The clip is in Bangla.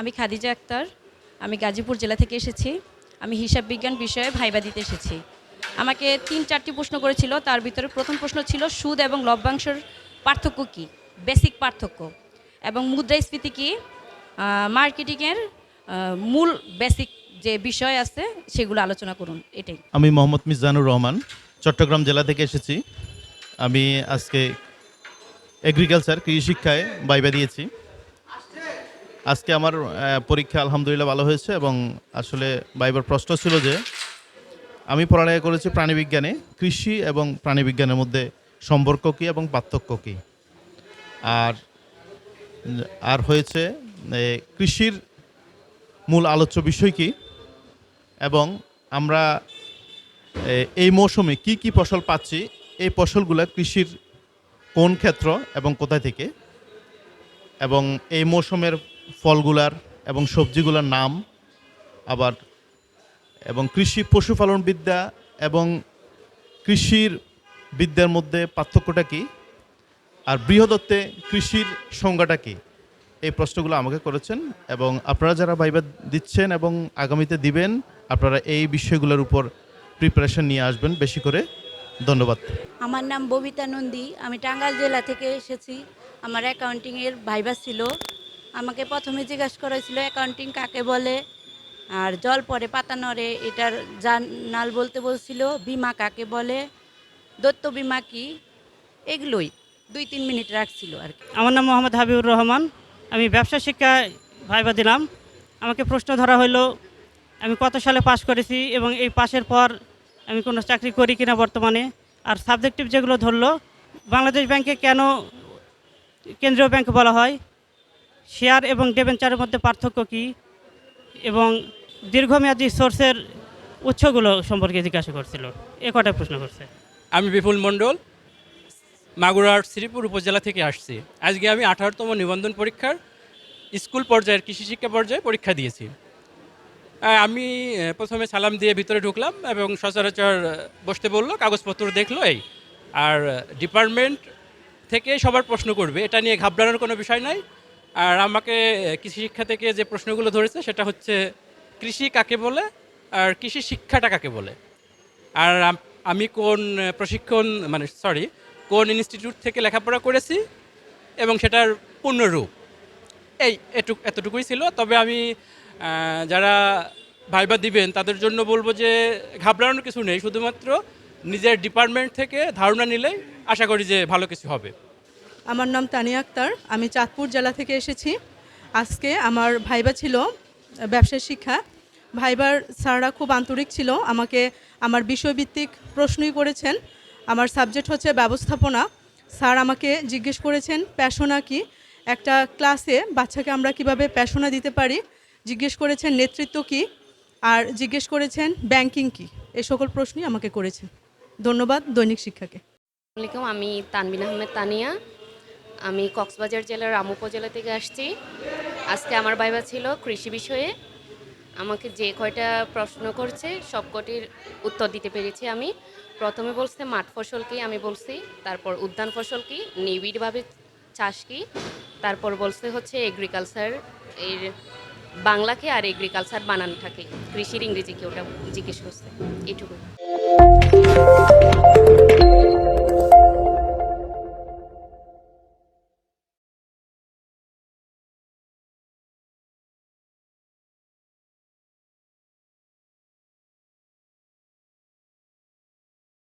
আমি খাদিজা আক্তার, আমি গাজীপুর জেলা থেকে এসেছি, আমি হিসাব বিজ্ঞান বিষয়ে ভাইবা দিতে এসেছি। আমাকে তিন, চারটি প্রশ্ন করেছিল, তার ভিতরে প্রথম প্রশ্ন ছিল, সুদ এবং লভ্যাংশের পার্থক্য কী? বেসিক পার্থক্য। এবং মুদ্রাস্ফীতি কি? মার্কেটিংয়ের মূল বেসিক যে বিষয় আছে, সেগুলো আলোচনা করুন, এটাই। আমি মোহাম্মদ মিজানুর রহমান, চট্টগ্রাম জেলা থেকে এসেছি। আমি আজকে এগ্রিকালচার কৃষি শিক্ষায় বাইবা দিয়েছি। আজকে আমার পরীক্ষা আলহামদুলিল্লাহ ভালো হয়েছে এবং আসলে বাইবার প্রশ্ন ছিল যে, আমি পড়ালেখা করেছি প্রাণীবিজ্ঞানে, কৃষি এবং প্রাণীবিজ্ঞানের মধ্যে সম্পর্ক কী এবং পার্থক্য কী? আর আর হয়েছে কৃষির মূল আলোচ্য বিষয় কী? এবং আমরা এই মৌসুমে কি কি ফসল পাচ্ছি? এই ফসলগুলো কৃষির কোন ক্ষেত্র এবং কোথায় থেকে? এবং এই মৌসুমের ফলগুলার এবং সবজিগুলার নাম, আবার, এবং কৃষি পশুপালন বিদ্যা এবং কৃষির বিদ্যার মধ্যে পার্থক্যটা কী? আর বৃহদত্তে কৃষির সংজ্ঞাটা কী? এই প্রশ্নগুলো আমাকে করেছেন এবং আপনারা যারা ভাইবা দিচ্ছেন এবং আগামীতে দিবেন, আপনারা এই বিষয়গুলোর উপর প্রিপারেশন নিয়ে আসবেন বেশি করে। ধন্যবাদ। আমার নাম ববিতা নন্দী, আমি টাঙ্গাইল জেলা থেকে এসেছি। আমার অ্যাকাউন্টিংয়ের ভাইবা ছিল। আমাকে প্রথমে জিজ্ঞাসা করেছিল, অ্যাকাউন্টিং কাকে বলে? আর জল পরে পাতা নড়ে, এটার জানাল বলতে বলছিল, বিমা কাকে বলে? দত্ত বিমা কি? এগুলোই দুই তিন মিনিট রাখছিল আর কি। আমার নাম মোহাম্মদ হাবিবুর রহমান। আমি ব্যবসা শিক্ষায় ভাইবা দিলাম। আমাকে প্রশ্ন ধরা হলো আমি কত সালে পাশ করেছি এবং এই পাশের পর আমি কোনো চাকরি করি কিনা বর্তমানে? আর সাবজেক্টিভ যেগুলো ধরলো, বাংলাদেশ ব্যাংকে কেন কেন্দ্রীয় ব্যাংক বলা হয়? শেয়ার এবং ডেভেঞ্চারের মধ্যে পার্থক্য কী এবং দীর্ঘমেয়াদী সোর্সের উৎসগুলো সম্পর্কে জিজ্ঞাসা করছিল। এ কটা প্রশ্ন করছে? আমি বিপুল মণ্ডল, মাগুরার শ্রীপুর উপজেলা থেকে আসছি। আজকে আমি আঠারোতম নিবন্ধন পরীক্ষার স্কুল পর্যায়ের কৃষি শিক্ষা পর্যায়ে পরীক্ষা দিয়েছি। আমি প্রথমে সালাম দিয়ে ভিতরে ঢুকলাম এবং সচরাচর বসতে বলল, কাগজপত্র দেখল এই। আর ডিপার্টমেন্ট থেকে সবার প্রশ্ন করবে। এটা নিয়ে ঘাবড়ানোর কোনো বিষয় নাই। আর আমাকে কৃষি শিক্ষা থেকে যে প্রশ্নগুলো ধরেছে, সেটা হচ্ছে কৃষি কাকে বলে আর কৃষি শিক্ষাটা কাকে বলে? আর আমি কোন প্রশিক্ষণ মানে সরি, কোন ইনস্টিটিউট থেকে লেখাপড়া করেছি এবং সেটার পূর্ণরূপ? এই এটুক এতটুকুই ছিল। তবে আমি যারা ভাইবা দিবেন, তাদের জন্য বলব যে ঘাবড়ানোর কিছু নেই। শুধুমাত্র নিজের ডিপার্টমেন্ট থেকে ধারণা নিলেই আশা করি যে ভালো কিছু হবে। আমার নাম তানিয়া আক্তার। আমি চাঁদপুর জেলা থেকে এসেছি। আজকে আমার ভাইবা ছিল ব্যবসায় শিক্ষা। ভাইবার স্যাররা খুব আন্তরিক ছিল, আমাকে আমার বিষয়ভিত্তিক প্রশ্নই করেছেন। আমার সাবজেক্ট হচ্ছে ব্যবস্থাপনা। স্যার আমাকে জিজ্ঞেস করেছেন, প্যাশনা কি? একটা ক্লাসে বাচ্চাকে আমরা কীভাবে প্যাশনা দিতে পারি, জিজ্ঞেস করেছেন, নেতৃত্ব কি? আর জিজ্ঞেস করেছেন, ব্যাংকিং কি? এই সকল প্রশ্নই আমাকে করেছেন। ধন্যবাদ দৈনিক শিক্ষাকে। আমি তানবিন আহমেদ তানিয়া। আমি কক্সবাজার জেলার রাম উপজেলা থেকে আসছি। আজকে আমার বাইবা ছিল কৃষি বিষয়ে। আমাকে যে কয়টা প্রশ্ন করছে, সবকটির উত্তর দিতে পেরেছি আমি। প্রথমে বলছে, মাঠ ফসল কি? আমি বলছি, তারপর উদ্যান ফসল কি? নিবিড়ভাবে চাষ কি? তারপর বলছে হচ্ছে এগ্রিকালচার এর বাংলাকে আর এগ্রিকালচার বানান থাকে? কৃষির ইংরেজি কি ওটা জিজ্ঞেস করছে। এইটুকুই